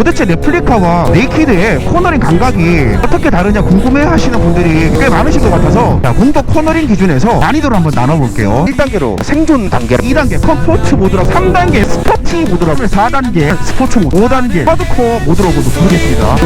도대체 레플리카와 네이키드의 코너링 감각이 어떻게 다르냐 궁금해 하시는 분들이 꽤 많으신 것 같아서 자, 공도 코너링 기준에서 난이도를 한번 나눠볼게요. 1단계로 생존 단계 2단계 컴포트 모드로 3단계 스포츠 모드로 4단계 스포츠 모드 5단계 하드코어 모드로 부르겠습니다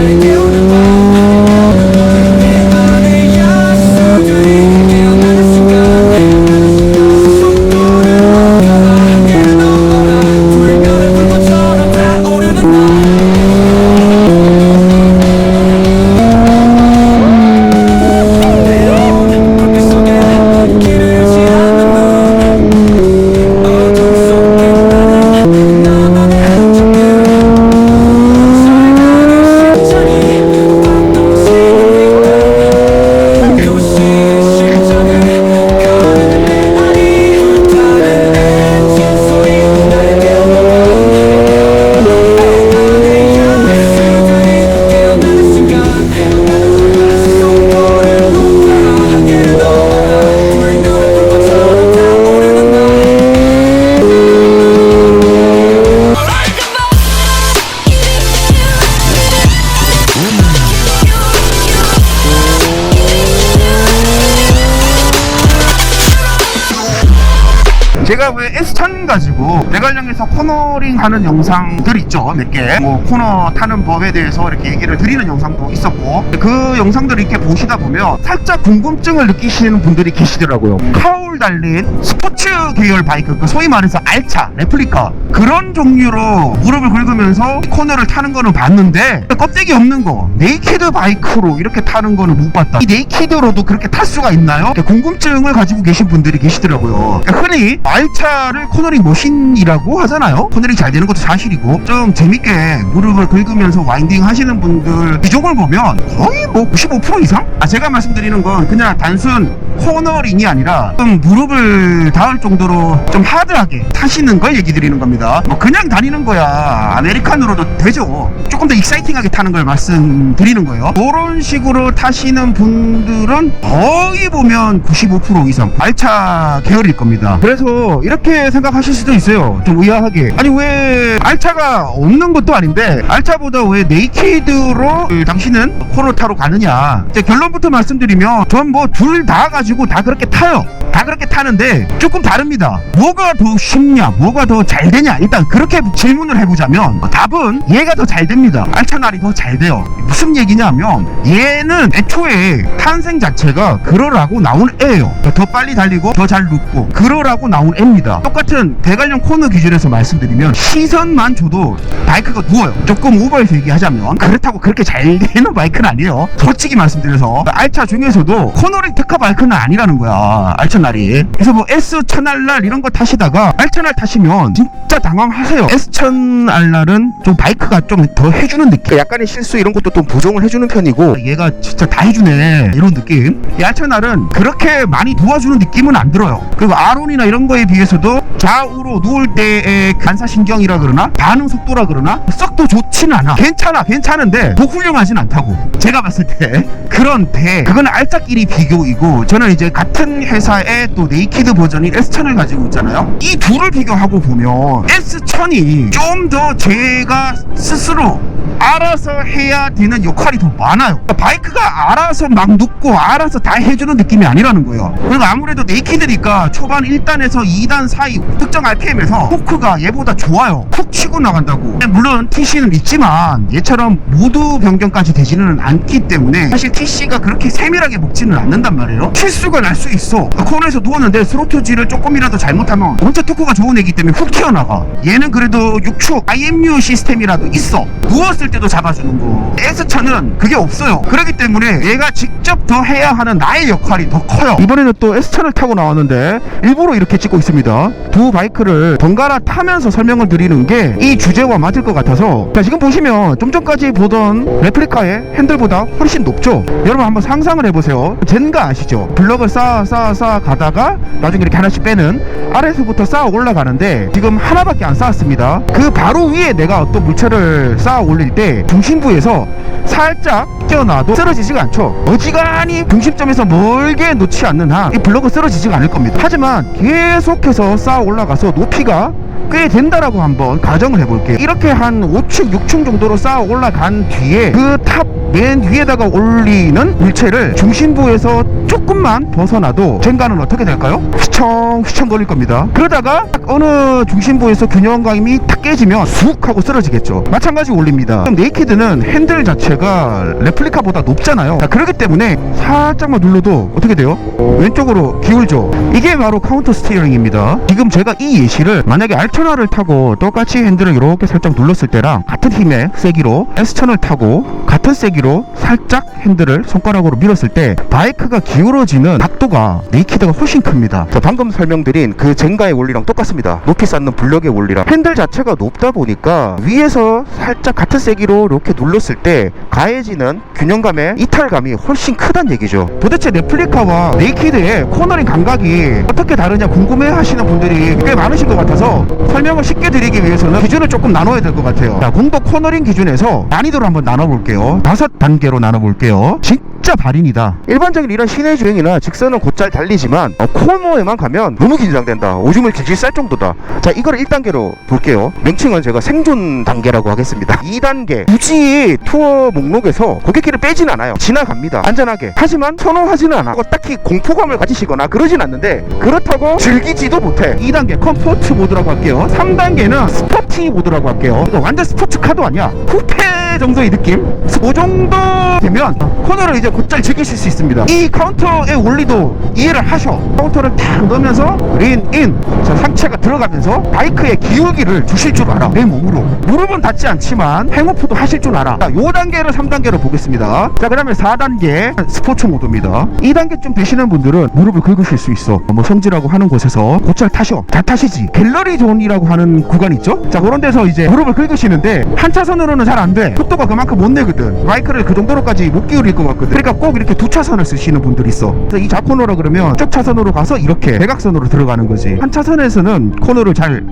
제가 왜 S1000 가지고 대관령에서 코너링 하는 영상들 있죠 몇 개? 뭐 코너 타는 법에 대해서 이렇게 얘기를 드리는 영상도 있었고 그 영상들을 이렇게 보시다 보면 살짝 궁금증을 느끼시는 분들이 계시더라고요. 카울 달린 스포츠 계열 바이크 그 소위 말해서 알차 레플리카 그런 종류로 무릎을 긁으면서 코너를 타는 거는 봤는데 껍데기 없는 거 네이키드 바이크로 이렇게 타는 거는 못 봤다. 이 네이키드로도 그렇게 탈 수가 있나요? 궁금증을 가지고 계신 분들이 계시더라고요. 그러니까 흔히 알차를 코너링 머신이라고 하잖아요. 코너링 잘 되는 것도 사실이고 좀 재밌게 무릎을 긁으면서 와인딩 하시는 분들 비중을 보면 거의 뭐 95% 이상? 아 제가 말씀드리는 건 그냥 단순 코너링이 아니라 좀 무릎을 닿을 정도로 좀 하드하게 타시는 걸 얘기 드리는 겁니다. 뭐 그냥 다니는 거야. 아메리칸으로도 되죠. 조금 더 익사이팅하게 타는 걸 말씀드리는 거예요. 그런 식으로 타시는 분들은 거의 보면 95% 이상 알차 계열일 겁니다. 그래서 이렇게 생각하실 수도 있어요. 좀 의아하게. 아니 왜 알차가 없는 것도 아닌데 알차보다 왜 네이키드로 그 당신은 코너 타러 가느냐. 이제 결론부터 말씀드리면 전 뭐 둘 다 가지고 다 그렇게 타요. 다 그렇게 타는데 조금 다릅니다. 뭐가 더 쉽냐 뭐가 더 잘 되냐. 일단 그렇게 질문을 해보자면 답은 얘가 더 잘 됩니다. 알차날이 더 잘 돼요. 무슨 얘기냐면 얘는 애초에 탄생 자체가 그러라고 나온 애예요. 더 빨리 달리고 더 잘 눕고 그러라고 나온 애입니다. 똑같은 대관령 코너 기준에서 말씀드리면 시선만 줘도 바이크가 누워요. 조금 오버해서 얘기하자면 그렇다고 그렇게 잘 되는 바이크는 아니에요. 솔직히 말씀드려서 알차 중에서도 코너링 특화 바이크는 아니라는 거야. 알차날이. 그래서 뭐 S 천알날 이런 거 타시다가 알차날 타시면 진짜 당황하세요. S 천알날은 좀 바이크가 좀 더 해주는 느낌. 약간의 실수 이런 것도 좀 보정을 해주는 편이고. 얘가 진짜 다 해주네. 이런 느낌. 이 알차날은 그렇게 많이 도와주는 느낌은 안 들어요. 그리고 아론이나 이런 거에 비해서도 좌우로 누울 때의 간사신경이라 그러나 반응 속도라 그러나 썩도 좋지는 않아. 괜찮아 괜찮은데 더 훌륭하진 않다고. 제가 봤을 때 그런데 그건 알짜끼리 비교이고 저는 이제 같은 회사의 또 네이키드 버전인 S1000을 가지고 있잖아요. 이 둘을 비교하고 보면 S1000이 좀 더 제가 스스로 알아서 해야 되는 역할이 더 많아요. 바이크가 알아서 막 눕고 알아서 다 해주는 느낌이 아니라는 거예요. 그리고 아무래도 네이키드니까 초반 1단에서 2단 사이 특정 RPM에서 토크가 얘보다 좋아요. 푹 치고 나간다고. 물론 TC는 있지만 얘처럼 모두 변경까지 되지는 않기 때문에 사실 TC가 그렇게 세밀하게 먹지는 않는단 말이에요. 실수가 날 수 있어. 코너에서 누웠는데 스로틀질을 조금이라도 잘못하면 원체 토크가 좋은 애기 때문에 훅 튀어나가. 얘는 그래도 6축 IMU 시스템이라도 있어. 누웠을 때도 잡아주는 거. S차는 그게 없어요. 그렇기 때문에 얘가 직접 더 해야 하는 나의 역할이 더 커요. 이번에는 또 S차를 타고 나왔는데 일부러 이렇게 찍고 있 습니다. 두 바이크를 번갈아 타면서 설명을 드리는 게 이 주제와 맞을 것 같아서 자 지금 보시면 좀 전까지 보던 레플리카의 핸들보다 훨씬 높죠? 여러분 한번 상상을 해보세요. 젠가 아시죠? 블럭을 쌓아 쌓아 쌓아 가다가 나중에 이렇게 하나씩 빼는 아래에서부터 쌓아 올라가는데 지금 하나밖에 안 쌓았습니다. 그 바로 위에 내가 어떤 물체를 쌓아 올릴 때 중심부에서 살짝 뛰어나도 쓰러지지가 않죠? 어지간히 중심점에서 멀게 놓지 않는 한 이 블럭은 쓰러지지가 않을 겁니다. 하지만 계속 해서 쌓아 올라가서 높이가 꽤 된다라고 한번 가정을 해볼게요. 이렇게 한 5층, 6층 정도로 쌓아 올라간 뒤에 그 탑 맨 위에다가 올리는 물체를 중심부에서 조금만 벗어나도 젠가는 어떻게 될까요? 휘청 휘청 걸릴 겁니다. 그러다가 딱 어느 중심부에서 균형감이 탁 깨지면 쑥 하고 쓰러지겠죠. 마찬가지 올립니다. 그럼 네이키드는 핸들 자체가 레플리카보다 높잖아요. 자, 그렇기 때문에 살짝만 눌러도 어떻게 돼요? 왼쪽으로 기울죠. 이게 바로 카운터 스티어링입니다. 지금 제가 이 예시를 만약에 알 토나를 타고 똑같이 핸들을 이렇게 살짝 눌렀을 때랑 같은 힘의 세기로 에스천을 타고 같은 세기로 살짝 핸들을 손가락으로 밀었을 때 바이크가 기울어지는 각도가 네이키드가 훨씬 큽니다. 자, 방금 설명드린 그 젠가의 원리랑 똑같습니다. 높이 쌓는 블럭의 원리랑 핸들 자체가 높다 보니까 위에서 살짝 같은 세기로 이렇게 눌렀을 때 가해지는 균형감의 이탈감이 훨씬 크단 얘기죠. 도대체 레플리카와 네이키드의 코너링 감각이 어떻게 다르냐 궁금해 하시는 분들이 꽤 많으신 것 같아서 설명을 쉽게 드리기 위해서는 기준을 조금 나눠야 될 것 같아요. 자, 공도 코너링 기준에서 난이도를 한번 나눠볼게요. 다섯 단계로 나눠볼게요. 진짜 발인이다. 일반적인 이런 시내 주행이나 직선은 곧잘 달리지만 어, 코너에만 가면 너무 긴장된다. 오줌을 질질 쌀 정도다. 자, 이거를 1단계로 볼게요. 명칭은 제가 생존 단계라고 하겠습니다. 2단계. 굳이 투어 목록에서 고객길을 빼진 않아요. 지나갑니다. 안전하게. 하지만 선호하지는 않아. 딱히 공포감을 가지시거나 그러진 않는데 그렇다고 즐기지도 못해. 2단계 컴포트 모드라고 할게요. 3단계는 스포티 모드라고 할게요. 이거 완전 스포츠 카도 아니야. 쿠페 정도의 느낌? 그 정도 되면 코너를 이제 곧잘 즐기실 수 있습니다. 이 카운터의 원리도 이해를 하셔. 카운터를 탁 넣으면서 린인 자, 상체가 들어가면서 바이크의 기울기를 주실 줄 알아. 내 몸으로. 무릎은 닿지 않지만 행오프도 하실 줄 알아. 자, 요 단계를 3단계로 보겠습니다. 자, 그 다음에 4단계 스포츠 모드입니다. 2단계쯤 되시는 분들은 무릎을 긁으실 수 있어. 뭐 성지라고 하는 곳에서 곧잘 타셔. 잘 타시지. 갤러리 존이라고 하는 구간 있죠? 자, 그런 데서 이제 무릎을 긁으시는데 한 차선으로는 잘 안 돼. 속도가 그만큼 못 내거든. 바이크를 그 정도로까지 못 기울일 것 같거든. 그러니까 꼭 이렇게 두 차선을 쓰시는 분들이 있어. 그래서 이 좌코너라 그러면 쭉 차선으로 가서 이렇게 대각선으로 들어가는 거지. 한 차선에서는 코너를 잘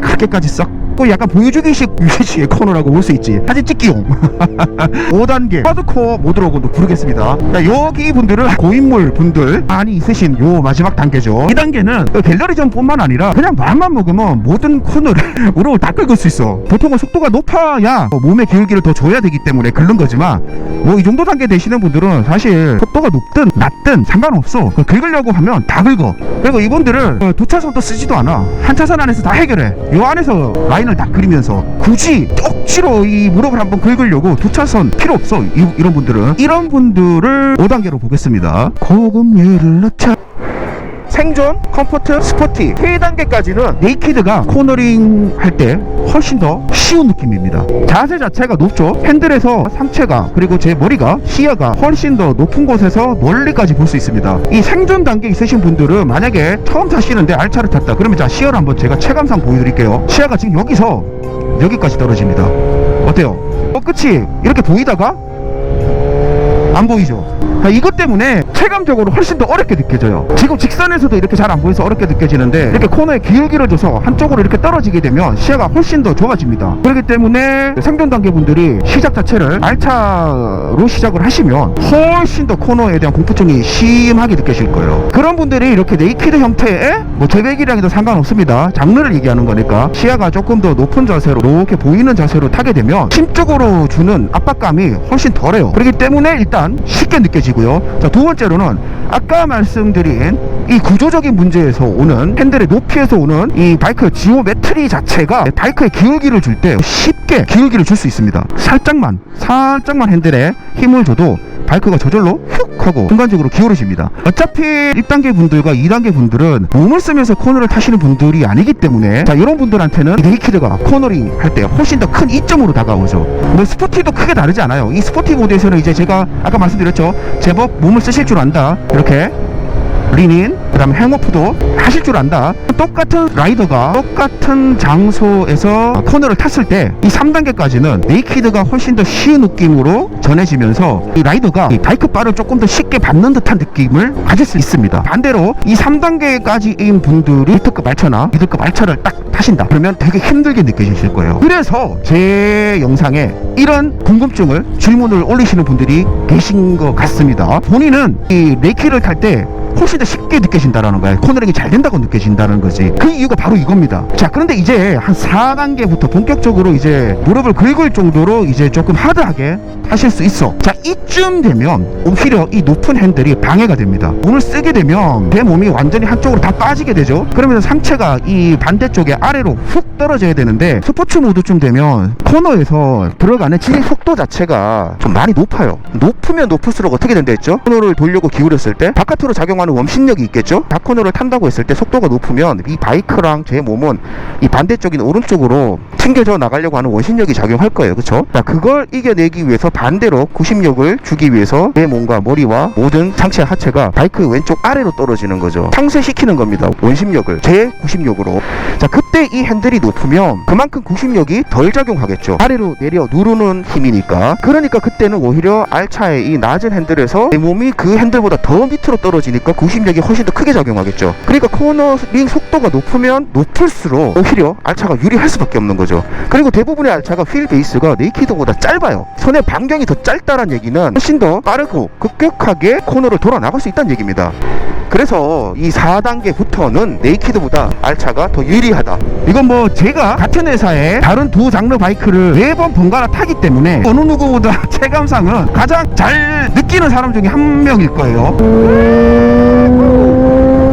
그렇게까지 썩 그 약간 보여주기식 위치의 코너라고 볼 수 있지. 사진 찍기용. 5단계 하드코어 모드로고도 부르겠습니다. 자, 여기 분들은 고인물 분들 많이 있으신 요 마지막 단계죠. 2단계는 그 갤러리전 뿐만 아니라 그냥 마음만 먹으면 모든 코너를 무릎을 다 긁을 수 있어. 보통은 속도가 높아야 뭐 몸의 기울기를 더 줘야 되기 때문에 긁는 거지만 뭐 이 정도 단계 되시는 분들은 사실 속도가 높든 낮든 상관없어. 그 긁으려고 하면 다 긁어. 그리고 이분들은 어, 두 차선도 쓰지도 않아. 한 차선 안에서 다 해결해. 요 안에서 라 인을 다 그리면서 굳이 억지로 이 무릎을 한번 긁으려고 두 차선 필요 없어. 이, 이런 분들은 이런 분들을 5단계로 보겠습니다. 고급유를 넣자. 생존, 컴포트, 스포티. 3단계까지는 네이키드가 코너링 할 때 훨씬 더 쉬운 느낌입니다. 자세 자체가 높죠? 핸들에서 상체가 그리고 제 머리가 시야가 훨씬 더 높은 곳에서 멀리까지 볼 수 있습니다. 이 생존 단계 있으신 분들은 만약에 처음 타시는데 알차를 탔다 그러면 자 시야를 한번 제가 체감상 보여드릴게요. 시야가 지금 여기서 여기까지 떨어집니다. 어때요? 어 끝이 이렇게 보이다가 안 보이죠? 자, 이것 때문에 체감적으로 훨씬 더 어렵게 느껴져요. 지금 직선에서도 이렇게 잘 안 보여서 어렵게 느껴지는데 이렇게 코너에 기울기를 줘서 한쪽으로 이렇게 떨어지게 되면 시야가 훨씬 더 좁아집니다. 그렇기 때문에 생존 단계 분들이 시작 자체를 알차로 시작을 하시면 훨씬 더 코너에 대한 공포증이 심하게 느껴질 거예요. 그런 분들이 이렇게 네이키드 형태의 뭐 제백이랑도 상관없습니다. 장르를 얘기하는 거니까 시야가 조금 더 높은 자세로 이렇게 보이는 자세로 타게 되면 심적으로 주는 압박감이 훨씬 덜해요. 그렇기 때문에 일단 쉽게 느껴지고요. 자, 두 번째로는 아까 말씀드린 이 구조적인 문제에서 오는 핸들의 높이에서 오는 이 바이크 지오메트리 자체가 바이크의 기울기를 줄 때 쉽게 기울기를 줄 수 있습니다. 살짝만, 살짝만 핸들에 힘을 줘도 바이크가 저절로 훅 하고 순간적으로 기울어집니다. 어차피 1단계 분들과 2단계 분들은 몸을 쓰면서 코너를 타시는 분들이 아니기 때문에 자 이런 분들한테는 이 네이키드가 코너링 할 때 훨씬 더 큰 이점으로 다가오죠. 뭐 스포티도 크게 다르지 않아요. 이 스포티 모드에서는 이제 제가 아까 말씀드렸죠. 제법 몸을 쓰실 줄 안다. 이렇게 리닌 그 다음에 행오프도 하실 줄 안다. 똑같은 라이더가 똑같은 장소에서 코너를 탔을 때 이 3단계까지는 네이키드가 훨씬 더 쉬운 느낌으로 전해지면서 이 라이더가 이 바이크 바를 조금 더 쉽게 받는 듯한 느낌을 가질 수 있습니다. 반대로 이 3단계까지인 분들이 미드급 알차나 미드급 알차를 딱 타신다. 그러면 되게 힘들게 느껴지실 거예요. 그래서 제 영상에 이런 궁금증을 질문을 올리시는 분들이 계신 것 같습니다. 본인은 이 네이키를 탈때 훨씬 더 쉽게 느껴진다라는 거야. 코너링이 잘 된다고 느껴진다는 거지. 그 이유가 바로 이겁니다. 자, 그런데 이제 한 4단계부터 본격적으로 이제 무릎을 긁을 정도로 이제 조금 하드하게 하실 수 있어. 자, 이쯤 되면 오히려 이 높은 핸들이 방해가 됩니다. 몸을 쓰게 되면 내 몸이 완전히 한쪽으로 다 빠지게 되죠. 그러면 상체가 이 반대쪽에 아래로 훅 떨어져야 되는데 스포츠 모드쯤 되면 코너에서 들어가는 진입 속도 자체가 좀 많이 높아요. 높으면 높을수록 어떻게 된다 했죠? 코너를 돌려고 기울였을 때 바깥으로 작용하는 원심력이 있겠죠? 다코너를 탄다고 했을 때 속도가 높으면 이 바이크랑 제 몸은 이 반대쪽인 오른쪽으로 튕겨져 나가려고 하는 원심력이 작용할 거예요. 그렇죠? 자, 그걸 이겨내기 위해서 반대로 구심력을 주기 위해서 내 몸과 머리와 모든 상체 하체가 바이크 왼쪽 아래로 떨어지는 거죠. 상쇄시키는 겁니다. 원심력을 제 구심력으로. 자, 그때 이 핸들이 높으면 그만큼 구심력이 덜 작용하겠죠. 아래로 내려 누르는 힘이니까. 그러니까 그때는 오히려 알차의 이 낮은 핸들에서 내 몸이 그 핸들보다 더 밑으로 떨어지니까 구심력이 훨씬 더 크게 작용하겠죠. 그러니까 코너링 속도가 높으면 높을수록 오히려 알차가 유리할 수밖에 없는 거죠. 그리고 대부분의 알차가 휠 베이스가 네이키드보다 짧아요. 손의 반경이 더 짧다는 얘기는 훨씬 더 빠르고 급격하게 코너를 돌아 나갈 수 있다는 얘기입니다. 그래서 이 4단계부터는 네이키드보다 알차가 더 유리하다. 이건 뭐 제가 같은 회사의 다른 두 장르 바이크를 매번 번갈아 타기 때문에 어느 누구보다 체감상은 가장 잘 느끼는 사람 중에 한 명일 거예요.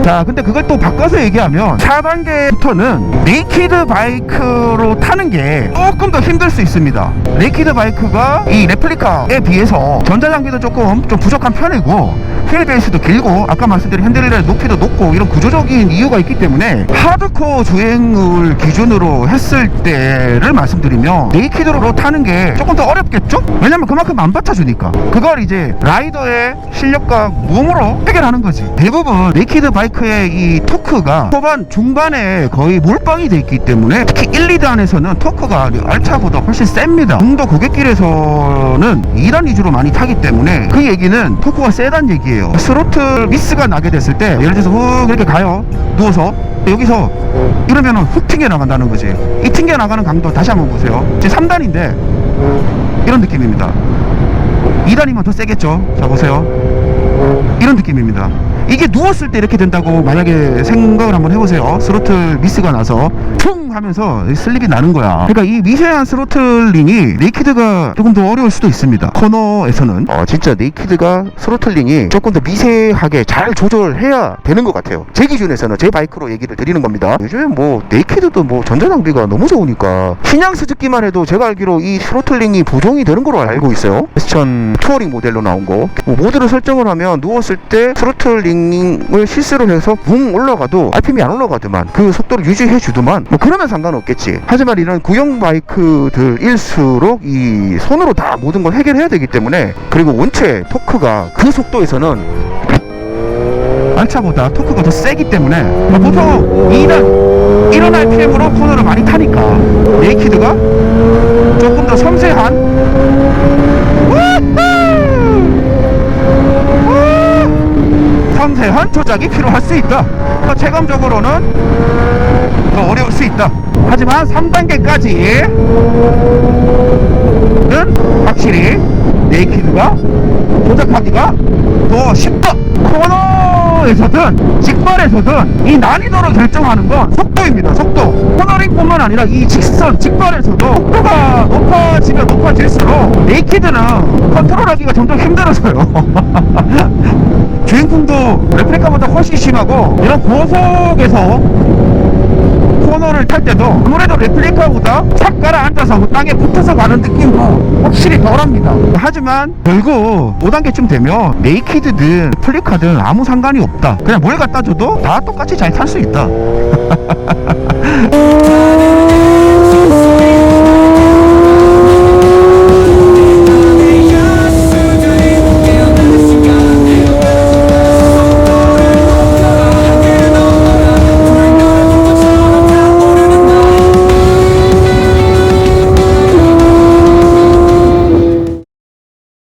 자, 근데 그걸 또 바꿔서 얘기하면 4단계부터는 네이키드 바이크로 타는 게 조금 더 힘들 수 있습니다. 네이키드 바이크가 이 레플리카에 비해서 전자장비도 조금 좀 부족한 편이고 휠 베이스도 길고 아까 말씀드린 핸들의 높이도 높고 이런 구조적인 이유가 있기 때문에 하드코어 주행을 기준으로 했을 때를 말씀드리면 네이키드로 타는 게 조금 더 어렵겠죠? 왜냐면 그만큼 안 받쳐주니까 그걸 이제 라이더의 실력과 몸으로 해결하는 거지 대부분 네이키드 바이크 의 이 토크가 초반 중반에 거의 몰빵이 돼 있기 때문에 특히 1, 2단에서는 토크가 알차보다 훨씬 셉니다. 중도 고객길에서는 2단 위주로 많이 타기 때문에 그 얘기는 토크가 세단 얘기예요. 스로틀 미스가 나게 됐을 때 예를 들어서 훅 이렇게 가요. 누워서. 여기서 이러면은 훅 튕겨 나간다는 거지. 이 튕겨 나가는 강도 다시 한번 보세요. 제 3단인데 이런 느낌입니다. 2단이면 더 세겠죠? 자 보세요. 이런 느낌입니다 이게 누웠을 때 이렇게 된다고 만약에 생각을 한번 해보세요. 스로틀 미스가 나서 퉁 하면서 슬립이 나는 거야. 그러니까 이 미세한 스로틀링이 네이키드가 조금 더 어려울 수도 있습니다. 코너에서는. 어, 진짜 네이키드가 스로틀링이 조금 더 미세하게 잘 조절해야 되는 것 같아요. 제 기준에서는 제 바이크로 얘기를 드리는 겁니다. 요즘에 뭐 네이키드도 뭐 전자장비가 너무 좋으니까 신형 스즈키만 해도 제가 알기로 이 스로틀링이 보정이 되는 걸로 알고 있어요. 퀘스천 투어링 모델로 나온 거. 뭐, 모드를 설정을 하면 누웠을 때 스로틀링 을 실수로 해서 붕 올라가도 RPM이 안 올라가더만 그 속도를 유지해 주더만 뭐 그러면 상관없겠지. 하지만 이런 구형 바이크들일수록 이 손으로 다 모든 걸 해결해야 되기 때문에 그리고 원체 토크가 그 속도에서는 알차보다 토크가 더 세기 때문에 뭐 보통 2는 이런 RPM으로 코너를 많이 타니까 네이키드가 조금 더 섬세한 우후! 섬세한 조작이 필요할 수 있다. 더 체감적으로는 더 어려울 수 있다. 하지만 3단계까지는 확실히 네이키드가 조작하기가 더 쉽다. 코너 에서든 직발에서든 이 난이도를 결정하는 건 속도입니다. 속도. 코너링뿐만 아니라 이 직선, 직발에서도 속도가 높아지면 높아질수록 네이키드는 컨트롤하기가 점점 힘들어져요. 주행풍도 레플리카보다 훨씬 심하고 이런 고속에서 코너를 탈 때도 아무래도 레플리카보다 착 가라앉아서 그 땅에 붙어서 가는 느낌도 확실히 덜합니다. 하지만 결국 5단계쯤 되면 네이키드든 플리카든 아무 상관이 없다. 그냥 뭘 갖다 줘도 다 똑같이 잘 탈 수 있다